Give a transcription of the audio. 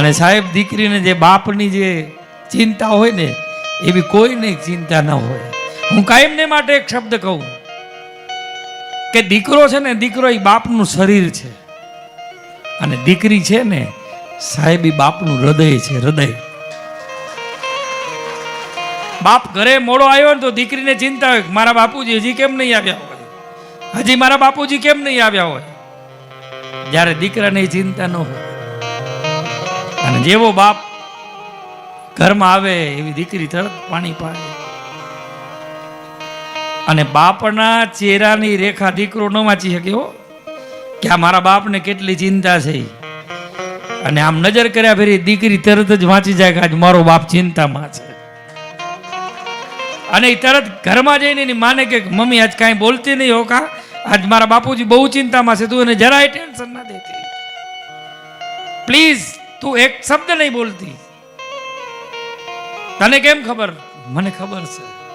અને સાહેબ દીકરીને જે બાપની જે ચિંતા હોય ને, એવી કોઈને ચિંતા ન હોય. હું કાયમને માટે એક શબ્દ કહું કે દીકરો છે ને, દીકરો એ બાપનું શરીર છે. અને દીકરી છે ને, સાહેબ એ બાપનું હૃદય છે, હૃદય. બાપ ઘરે મોડો આવ્યો ને તો દીકરીને ચિંતા હોય મારા બાપુજી હજી કેમ નહીં આવ્યા હોય? હજી મારા બાપુજી કેમ નહીં આવ્યા હોય? જ્યારે દીકરાને ચિંતા ન હોય. અને જેવો બાપ ઘરમાં આવે એવી દીકરી તરત પાણી પાડે. અને બાપના ચહેરાની રેખા દીકરો ન વાંચી શકે હો, કે આ મારા બાપને કેટલી ચિંતા છે. અને આમ નજર કર્યા ફેરી દીકરી તરત જ વાંચી જાય કે આજ મારો બાપ ચિંતામાં છે. અને એ તરત ઘરમાં જઈને એની માને કે, મમ્મી, આજ કાંઈ બોલતી નહીં હો કા? આજ મારા બાપુજી બહુ ચિંતામાં છે, તું એને જરાય ટેન્શન ના દેતી. પ્લીઝ તું એક શબ્દ નહીં બોલતી. તને કેમ ખબર? મને ખબર છે.